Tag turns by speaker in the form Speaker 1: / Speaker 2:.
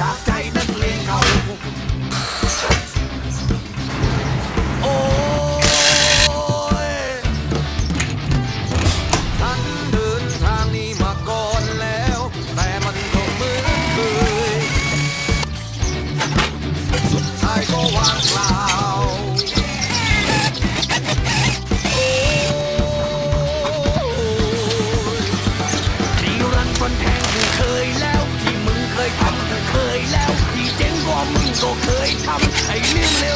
Speaker 1: จากใจนักเลงเขา โอ้ยฉันเดินทางนี้มาก่อนแล้ว แต่มันก็เหมือนเคย สุดท้ายก็วางเล่า มึงก็เคยทำไอ้นี่เลว